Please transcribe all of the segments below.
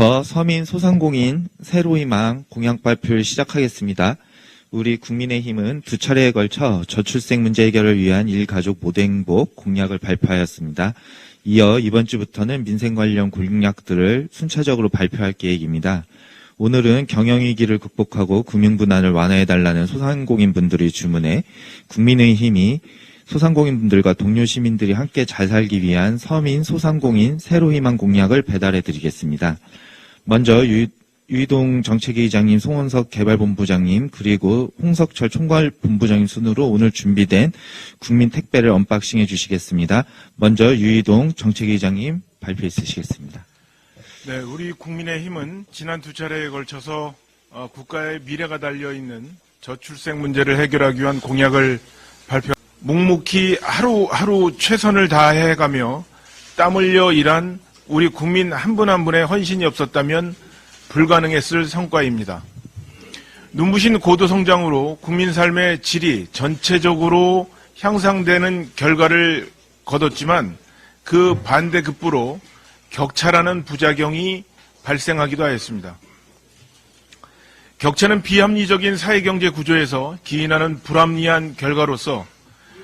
지금부터 서민 소상공인 새로희망 공약 발표를 시작하겠습니다. 우리 국민의힘은 두 차례에 걸쳐 저출생 문제 해결을 위한 일가족 모두 행복 공약을 발표하였습니다. 이어 이번 주부터는 민생 관련 공약들을 순차적으로 발표할 계획입니다. 오늘은 경영위기를 극복하고 금융분란을 완화해달라는 소상공인분들의 주문에 국민의힘이 소상공인분들과 동료 시민들이 함께 잘 살기 위한 서민 소상공인 새로희망 공약을 배달해 드리겠습니다. 먼저 유, 유이동 정책위 의장님, 송원석 개발본부장님, 그리고 홍석철 총괄본부장님 순으로 오늘 준비된 국민 택배를 언박싱해 주시겠습니다. 먼저 유이동 정책위 의장님 발표 있으시겠습니다. 네, 우리 국민의힘은 지난 두 차례에 걸쳐서 어, 국가의 미래가 달려 있는 저출생 문제를 해결하기 위한 공약을 발표. 묵묵히 하루하루 최선을 다해가며 땀 흘려 일한 우리 국민 한분한 분의 헌신이 없었다면 불가능했을 성과입니다. 눈부신 고도 성장으로 국민 삶의 질이 전체적으로 향상되는 결과를 거뒀지만 그 반대 급부로 격차라는 부작용이 발생하기도 하였습니다. 격차는 비합리적인 사회경제 구조에서 기인하는 불합리한 결과로서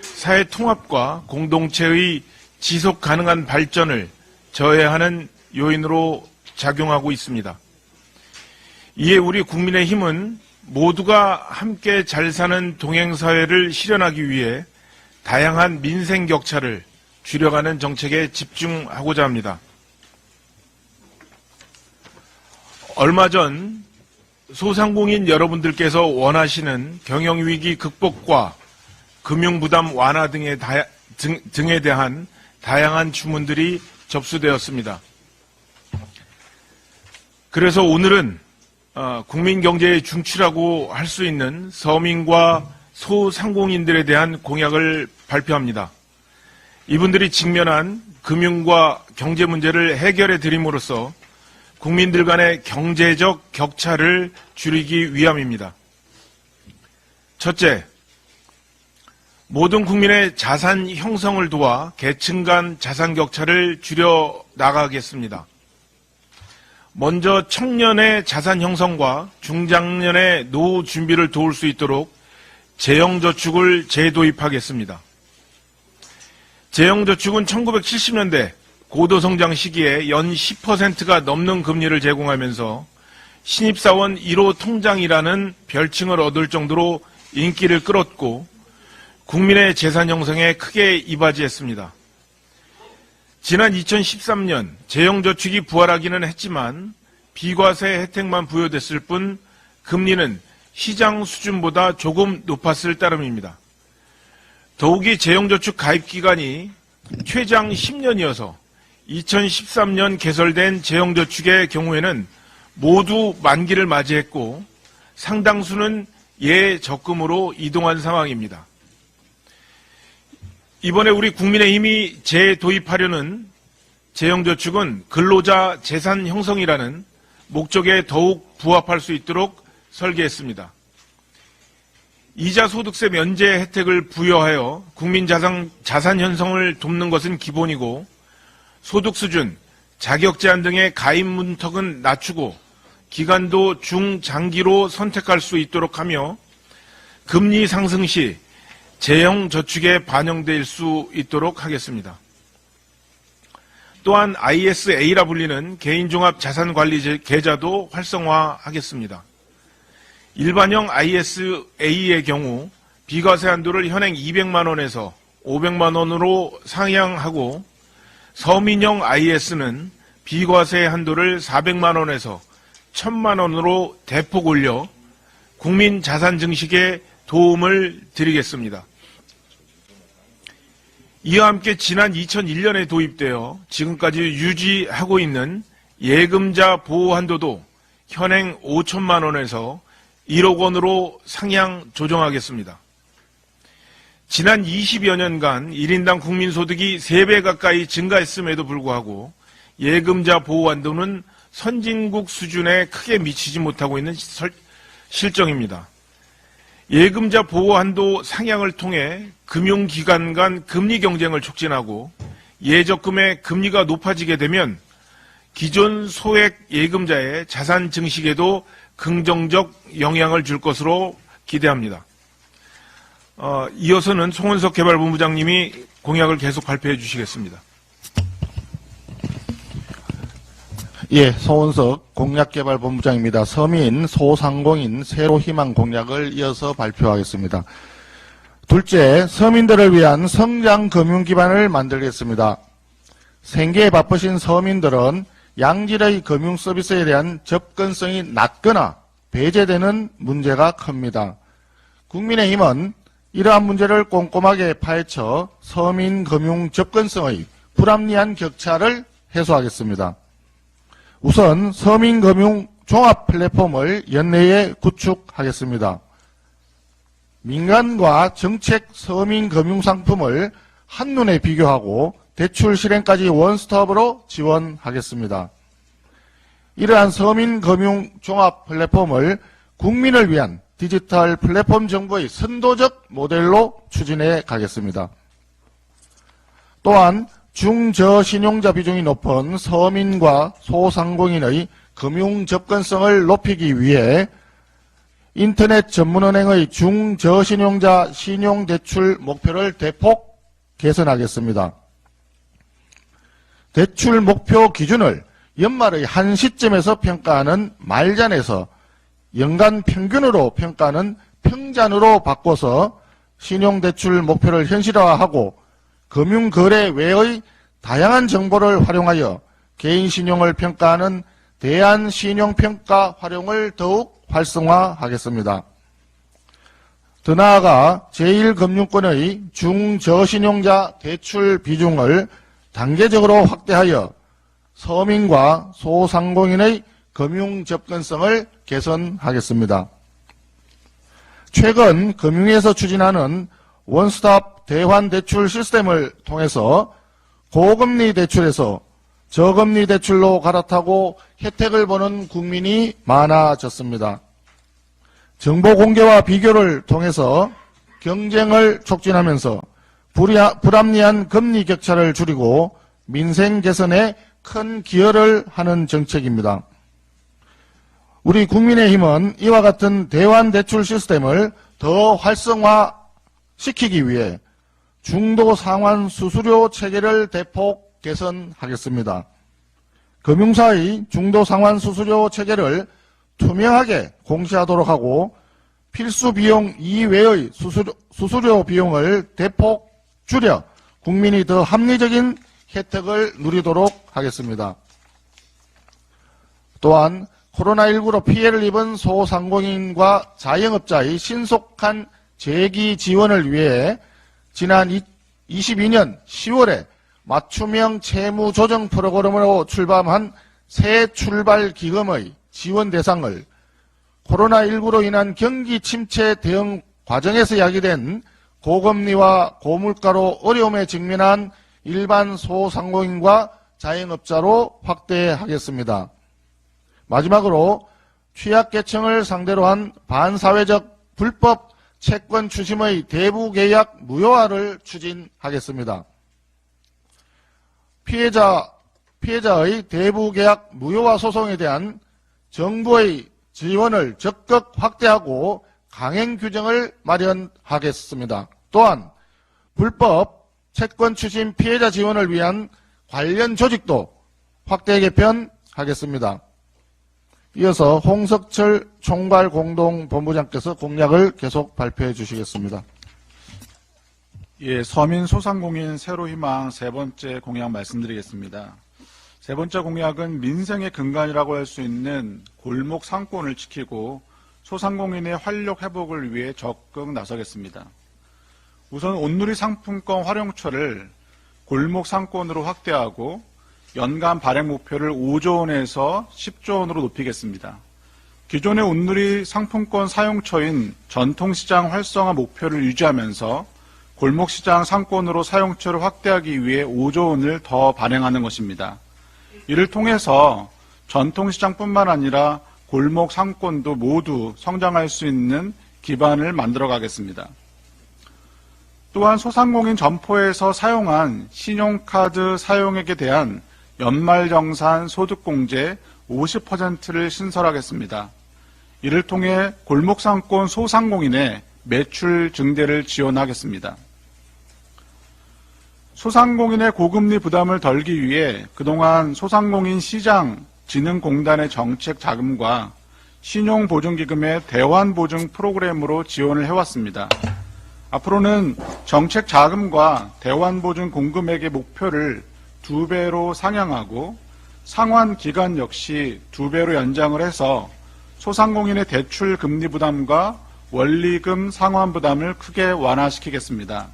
사회 통합과 공동체의 지속 가능한 발전을 저해하는 요인으로 작용하고 있습니다. 이에 우리 국민의 힘은 모두가 함께 잘 사는 동행사회를 실현하기 위해 다양한 민생 격차를 줄여가는 정책에 집중하고자 합니다. 얼마 전 소상공인 여러분들께서 원하시는 경영위기 극복과 금융부담 완화 등에, 다, 등, 등에 대한 다양한 주문들이 접수되었습니다. 그래서 오늘은 어, 국민 경제의 중추라고 할 수 있는 서민과 소상공인들에 대한 공약을 발표합니다. 이분들이 직면한 금융과 경제 문제를 해결해 드림으로써 국민들 간의 경제적 격차를 줄이기 위함입니다. 첫째, 모든 국민의 자산 형성을 도와 계층 간 자산 격차를 줄여 나가겠습니다. 먼저 청년의 자산 형성과 중장년의 노후 준비를 도울 수 있도록 재형저축을 재도입하겠습니다. 재형저축은 1970년대 고도성장 시기에 연 10%가 넘는 금리를 제공하면서 신입사원 1호 통장이라는 별칭을 얻을 정도로 인기를 끌었고 국민의 재산 형성에 크게 이바지했습니다. 지난 2013년 재형저축이 부활하기는 했지만 비과세 혜택만 부여됐을 뿐 금리는 시장 수준보다 조금 높았을 따름입니다. 더욱이 재형저축 가입 기간이 최장 10년이어서 2013년 개설된 재형저축의 경우에는 모두 만기를 맞이했고 상당수는 예적금으로 이동한 상황입니다. 이번에 우리 국민의힘이 재도입하려는 재형저축은 근로자 재산 형성이라는 목적에 더욱 부합할 수 있도록 설계했습니다. 이자 소득세 면제 혜택을 부여하여 국민 자산, 자산 형성을 돕는 것은 기본이고 소득 수준, 자격 제한 등의 가입 문턱은 낮추고 기간도 중장기로 선택할 수 있도록 하며 금리 상승 시 재형 저축에 반영될 수 있도록 하겠습니다. 또한 ISA라 불리는 개인종합 자산관리 계좌도 활성화하겠습니다. 일반형 ISA의 경우 비과세 한도를 현행 200만 원에서 500만 원으로 상향하고 서민형 IS는 비과세 한도를 400만 원에서 1000만 원으로 대폭 올려 국민 자산 증식에 도움을 드리겠습니다. 이와 함께 지난 2001년에 도입되어 지금까지 유지하고 있는 예금자 보호 한도도 현행 5천만 원에서 1억 원으로 상향 조정하겠습니다. 지난 20여 년간 1인당 국민소득이 3배 가까이 증가했음에도 불구하고 예금자 보호 한도는 선진국 수준에 크게 미치지 못하고 있는 실정입니다. 예금자 보호 한도 상향을 통해 금융기관 간 금리 경쟁을 촉진하고 예적금의 금리가 높아지게 되면 기존 소액 예금자의 자산 증식에도 긍정적 영향을 줄 것으로 기대합니다. 어, 이어서는 송원석 개발본부장님이 공약을 계속 발표해 주시겠습니다. 예, 서원석 공약개발본부장입니다. 서민, 소상공인, 새로희망 공약을 이어서 발표하겠습니다. 둘째, 서민들을 위한 성장 금융 기반을 만들겠습니다. 생계에 바쁘신 서민들은 양질의 금융 서비스에 대한 접근성이 낮거나 배제되는 문제가 큽니다. 국민의힘은 이러한 문제를 꼼꼼하게 파헤쳐 서민 금융 접근성의 불합리한 격차를 해소하겠습니다. 우선 서민금융 종합 플랫폼을 연내에 구축하겠습니다. 민간과 정책 서민금융 상품을 한눈에 비교하고 대출 실행까지 원스톱으로 지원하겠습니다. 이러한 서민금융 종합 플랫폼을 국민을 위한 디지털 플랫폼 정부의 선도적 모델로 추진해 가겠습니다. 또한 중저신용자 비중이 높은 서민과 소상공인의 금융 접근성을 높이기 위해 인터넷 전문은행의 중저신용자 신용대출 목표를 대폭 개선하겠습니다. 대출 목표 기준을 연말의 한 시점에서 평가하는 말잔에서 연간 평균으로 평가하는 평잔으로 바꿔서 신용대출 목표를 현실화하고 금융거래 외의 다양한 정보를 활용하여 개인 신용을 평가하는 대한신용평가 활용을 더욱 활성화하겠습니다. 더 나아가 제1금융권의 중저신용자 대출 비중을 단계적으로 확대하여 서민과 소상공인의 금융 접근성을 개선하겠습니다. 최근 금융에서 추진하는 원스톱 대환 대출 시스템을 통해서 고금리 대출에서 저금리 대출로 갈아타고 혜택을 보는 국민이 많아졌습니다. 정보 공개와 비교를 통해서 경쟁을 촉진하면서 불합리한 금리 격차를 줄이고 민생 개선에 큰 기여를 하는 정책입니다. 우리 국민의힘은 이와 같은 대환 대출 시스템을 더 활성화시키기 위해 중도 상환 수수료 체계를 대폭 개선하겠습니다. 금융사의 중도 상환 수수료 체계를 투명하게 공시하도록 하고 필수 비용 이외의 수수료, 수수료 비용을 대폭 줄여 국민이 더 합리적인 혜택을 누리도록 하겠습니다. 또한 코로나19로 피해를 입은 소상공인과 자영업자의 신속한 재기 지원을 위해 지난 22년 10월에 맞춤형 채무 조정 프로그램으로 출범한 새 출발 기금의 지원 대상을 코로나19로 인한 경기 침체 대응 과정에서 야기된 고금리와 고물가로 어려움에 직면한 일반 소상공인과 자영업자로 확대하겠습니다. 마지막으로 취약계층을 상대로 한 반사회적 불법 채권 추심의 대부 계약 무효화를 추진하겠습니다. 피해자, 피해자의 대부 계약 무효화 소송에 대한 정부의 지원을 적극 확대하고 강행 규정을 마련하겠습니다. 또한 불법 채권 추심 피해자 지원을 위한 관련 조직도 확대 개편하겠습니다. 이어서 홍석철 총괄 공동본부장께서 공약을 계속 발표해 주시겠습니다. 예, 서민 소상공인 새로 희망 세 번째 공약 말씀드리겠습니다. 세 번째 공약은 민생의 근간이라고 할 수 있는 골목 상권을 지키고 소상공인의 활력 회복을 위해 적극 나서겠습니다. 우선 온누리 상품권 활용처를 골목 상권으로 확대하고 연간 발행 목표를 5조 원에서 10조 원으로 높이겠습니다. 기존의 온누리 상품권 사용처인 전통시장 활성화 목표를 유지하면서 골목시장 상권으로 사용처를 확대하기 위해 5조 원을 더 발행하는 것입니다. 이를 통해서 전통시장뿐만 아니라 골목 상권도 모두 성장할 수 있는 기반을 만들어 가겠습니다. 또한 소상공인 점포에서 사용한 신용카드 사용액에 대한 연말정산 소득공제 50%를 신설하겠습니다. 이를 통해 골목상권 소상공인의 매출 증대를 지원하겠습니다. 소상공인의 고금리 부담을 덜기 위해 그동안 소상공인 시장 진흥공단의 정책 자금과 신용보증기금의 대환보증 프로그램으로 지원을 해왔습니다. 앞으로는 정책 자금과 대환보증 공금액의 목표를 두 배로 상향하고 상환 기간 역시 두 배로 연장을 해서 소상공인의 대출 금리 부담과 원리금 상환 부담을 크게 완화시키겠습니다.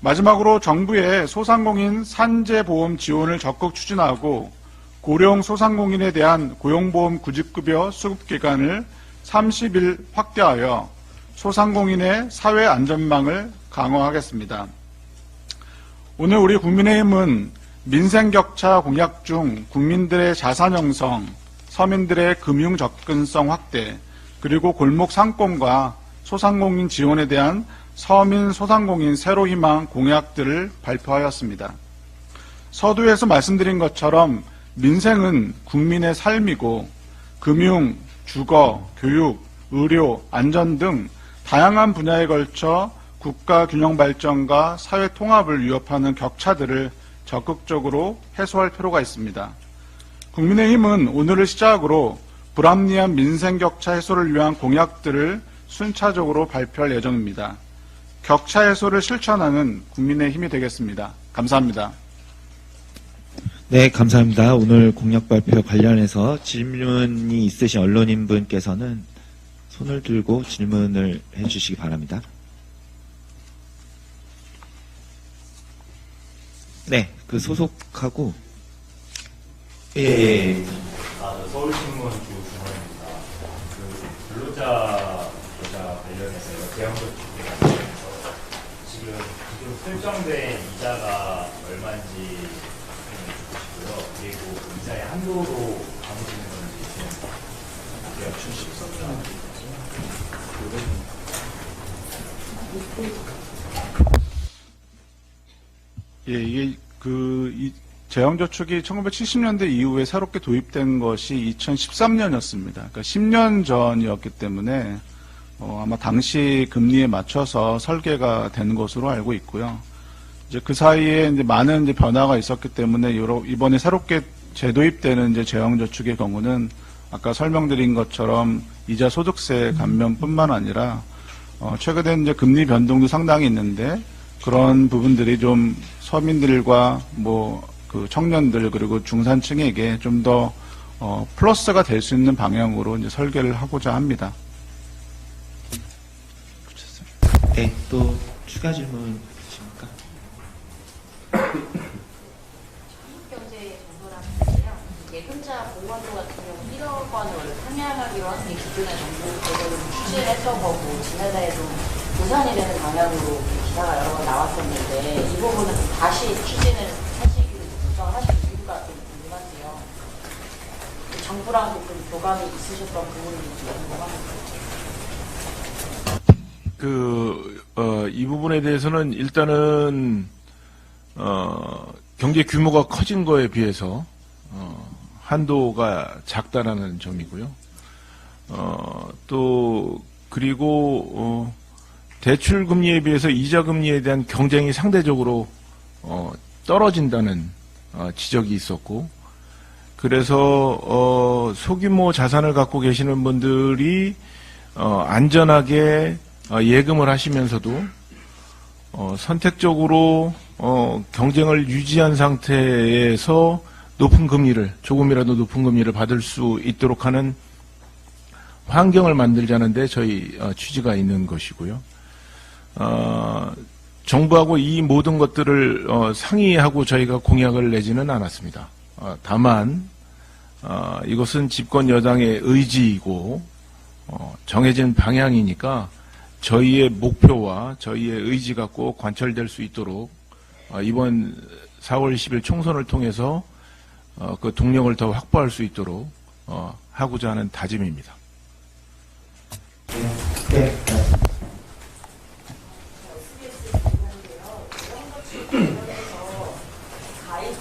마지막으로 정부의 소상공인 산재보험 지원을 적극 추진하고 고령 소상공인에 대한 고용보험 구직급여 수급기간을 30일 확대하여 소상공인의 사회 안전망을 강화하겠습니다. 오늘 우리 국민의힘은 민생 격차 공약 중 국민들의 자산 형성, 서민들의 금융 접근성 확대, 그리고 골목 상권과 소상공인 지원에 대한 서민 소상공인 새로 희망 공약들을 발표하였습니다. 서두에서 말씀드린 것처럼 민생은 국민의 삶이고 금융, 주거, 교육, 의료, 안전 등 다양한 분야에 걸쳐 국가 균형 발전과 사회 통합을 위협하는 격차들을 적극적으로 해소할 필요가 있습니다. 국민의힘은 오늘을 시작으로 불합리한 민생 격차 해소를 위한 공약들을 순차적으로 발표할 예정입니다. 격차 해소를 실천하는 국민의힘이 되겠습니다. 감사합니다. 네, 감사합니다. 오늘 공약 발표 관련해서 질문이 있으신 언론인 분께서는 손을 들고 질문을 해주시기 바랍니다. 네, 그 소속하고 예, 예, 예. 아, 저 서울신문 주중원입니다. 그 근로자 계좌 관련해서 대형적 주택 관련해서 지금 기존 설정된 이자가 얼마인지 주고 싶고요. 그리고 그 이자의 한도로 감으시는 건지 좀 예, 이게 그 이, 재형저축이 1970년대 이후에 새롭게 도입된 것이 2013년이었습니다. 그러니까 10년 전이었기 때문에 어, 아마 당시 금리에 맞춰서 설계가 된 것으로 알고 있고요. 이제 그 사이에 이제 많은 이제 변화가 있었기 때문에 여러- 이번에 새롭게 재도입되는 이제 재형저축의 경우는 아까 설명드린 것처럼 이자 소득세 감면뿐만 아니라 어, 최근에 이제 금리 변동도 상당히 있는데 그런 부분들이 좀 서민들과 뭐 그 청년들 그리고 중산층에게 좀더 어, 플러스가 될 수 있는 방향으로 이제 설계를 하고자 합니다. 네, 또 추가 질문 있으십니까? 경제 정보라는데요. 예금자 보호원도 같은 경우 1억 원을 상향하기로 한게 기존의 정부 제도를 취재했던 거고 지난달에도 부산이 되는 방향으로 기사가 여러 번 나왔었는데 이 부분은 좀 다시 추진을 하시기로 결정하신 이유가 좀 궁금한데요. 그 정부랑도 좀 교감이 있으셨던 부분인지 궁금합니다. 그, 어, 이 부분에 대해서는 일단은, 어, 경제 규모가 커진 거에 비해서, 어, 한도가 작다라는 점이고요. 어, 또, 그리고, 어, 대출 금리에 비해서 이자 금리에 대한 경쟁이 상대적으로, 어, 떨어진다는, 어, 지적이 있었고, 그래서, 어, 소규모 자산을 갖고 계시는 분들이, 어, 안전하게 어, 예금을 하시면서도 어, 선택적으로 어, 경쟁을 유지한 상태에서 높은 금리를 조금이라도 높은 금리를 받을 수 있도록 하는 환경을 만들자는데 저희 어, 취지가 있는 것이고요. 어, 정부하고 이 모든 것들을 어, 상의하고 저희가 공약을 내지는 않았습니다. 어, 다만 어, 이것은 집권 여당의 의지이고 어, 정해진 방향이니까 저희의 목표와 저희의 의지가 꼭 관철될 수 있도록 어, 이번 4월 20일 총선을 통해서 어, 그 동력을 더 확보할 수 있도록 어, 하고자 하는 다짐입니다. 네, 가입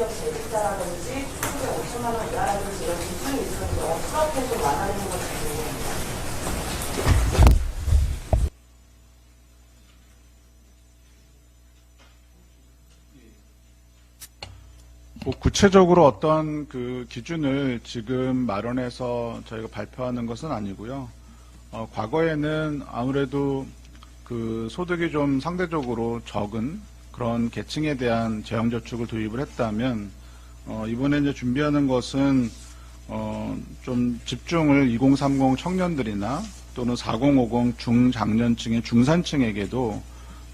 지역 재직자라든지 수입에 5천만 원 이하라든지 이런 기준이 있었는데 어떻게 좀 완화되는 건지 궁금합니다. 뭐 구체적으로 어떤 그 기준을 지금 마련해서 저희가 발표하는 것은 아니고요. 어, 과거에는 아무래도 그 소득이 좀 상대적으로 적은 그런 계층에 대한 재형 저축을 도입을 했다면 어, 이번에 이제 준비하는 것은 어, 좀 집중을 2030 청년들이나 또는 4050 중장년층의 중산층에게도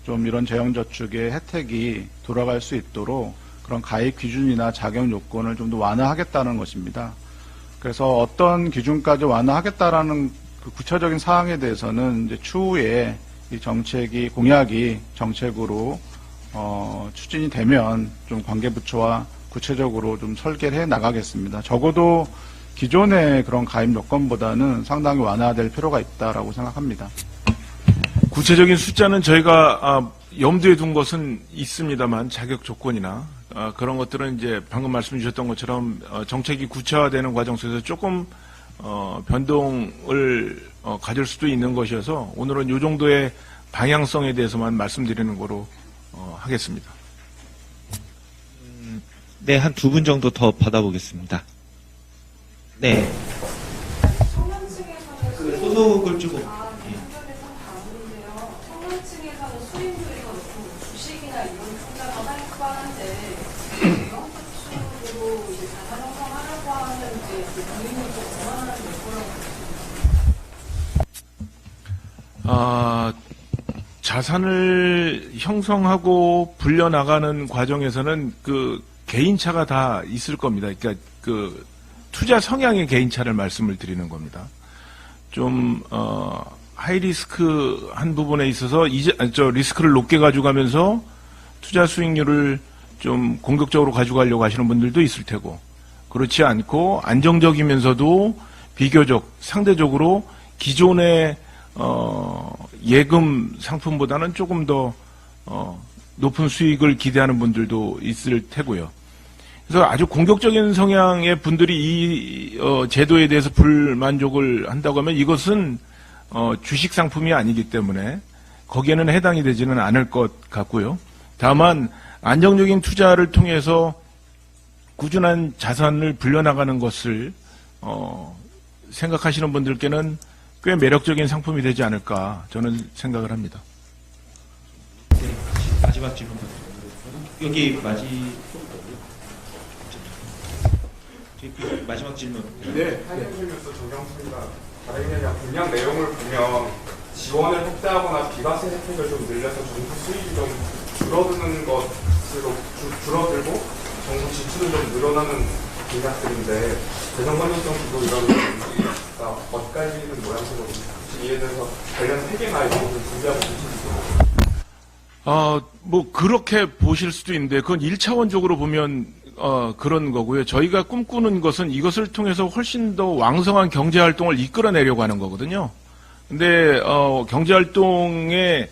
좀 이런 재형저축의 혜택이 돌아갈 수 있도록 그런 가입 기준이나 자격 요건을 좀 더 완화하겠다는 것입니다. 그래서 어떤 기준까지 완화하겠다라는 그 구체적인 사항에 대해서는 이제 추후에 이 정책이 공약이 정책으로 어, 추진이 되면 좀 관계부처와 구체적으로 좀 설계를 해 나가겠습니다. 적어도 기존의 그런 가입 요건보다는 상당히 완화될 필요가 있다라고 생각합니다. 구체적인 숫자는 저희가 아, 염두에 둔 것은 있습니다만 자격 조건이나 아, 그런 것들은 이제 방금 말씀 주셨던 것처럼 어, 정책이 구체화되는 과정 속에서 조금 어, 변동을 어, 가질 수도 있는 것이어서 오늘은 이 정도의 방향성에 대해서만 말씀드리는 거로 어, 하겠습니다. 네, 한 두 분 정도 더 받아보겠습니다. 네, 그 소속을 조금 아, 거라고 아, 자산을 형성하고 불려나가는 과정에서는 그 개인차가 다 있을 겁니다. 그러니까 그 투자 성향의 개인차를 말씀을 드리는 겁니다. 좀, 어, 하이리스크 한 부분에 있어서 이제, 저 리스크를 높게 가져가면서 투자 수익률을 좀 공격적으로 가져가려고 하시는 분들도 있을 테고, 그렇지 않고 안정적이면서도 비교적 상대적으로 기존의 어, 예금 상품보다는 조금 더 어, 높은 수익을 기대하는 분들도 있을 테고요. 그래서 아주 공격적인 성향의 분들이 이 어, 제도에 대해서 불만족을 한다고 하면 이것은 어, 주식 상품이 아니기 때문에 거기에는 해당이 되지는 않을 것 같고요. 다만 안정적인 투자를 통해서 꾸준한 자산을 불려나가는 것을 어, 생각하시는 분들께는 꽤 매력적인 상품이 되지 않을까 저는 생각을 합니다. 마지막 질문 여기 마지 마지막 질문. 네, 조경수입니다. 다름이 아니라 공약 내용을 보면 지원을 확대하거나 비과세 혜택을 좀 늘려서 정부 수입이 좀 줄어드는 것으로 주- 줄어들고 정부 지출은 좀 늘어나는 공약들인데 대정관련성 기도 이런 그러니까 엇갈리는 모양새로 이에 대해서 관련 이런 것을 준비하고 계신지 어, 뭐 그렇게 보실 수도 있는데 그건 1차원적으로 보면 어, 그런 거고요. 저희가 꿈꾸는 것은 이것을 통해서 훨씬 더 왕성한 경제 활동을 이끌어내려고 하는 거거든요. 근데 어, 경제 활동의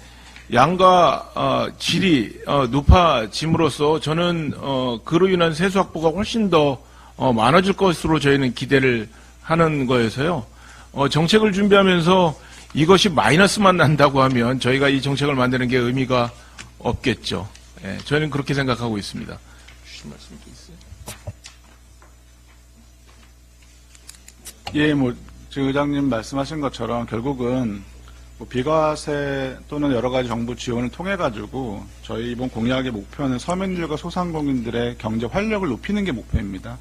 양과 어, 질이 어, 높아짐으로써 저는 어, 그로 인한 세수 확보가 훨씬 더 어, 많아질 것으로 저희는 기대를 하는 거여서요. 어, 정책을 준비하면서 이것이 마이너스만 난다고 하면 저희가 이 정책을 만드는 게 의미가 없겠죠. 예, 저는 그렇게 생각하고 있습니다. 주신 말씀 도 있어요? 예, 뭐, 지금 의장님 말씀하신 것처럼 결국은 뭐 비과세 또는 여러 가지 정부 지원을 통해 가지고 저희 이번 공약의 목표는 서민들과 소상공인들의 경제 활력을 높이는 게 목표입니다.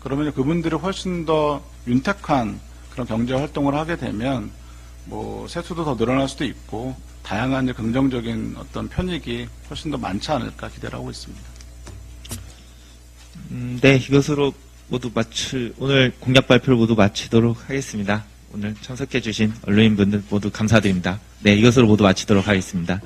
그러면 그분들이 훨씬 더 윤택한 그런 경제 활동을 하게 되면 뭐 세수도 더 늘어날 수도 있고 다양한 이제 긍정적인 어떤 편익이 훨씬 더 많지 않을까 기대를 하고 있습니다. 음, 네, 이것으로 모두 마칠, 오늘 공약 발표를 모두 마치도록 하겠습니다. 오늘 참석해주신 언론인분들 모두 감사드립니다. 네, 이것으로 모두 마치도록 하겠습니다.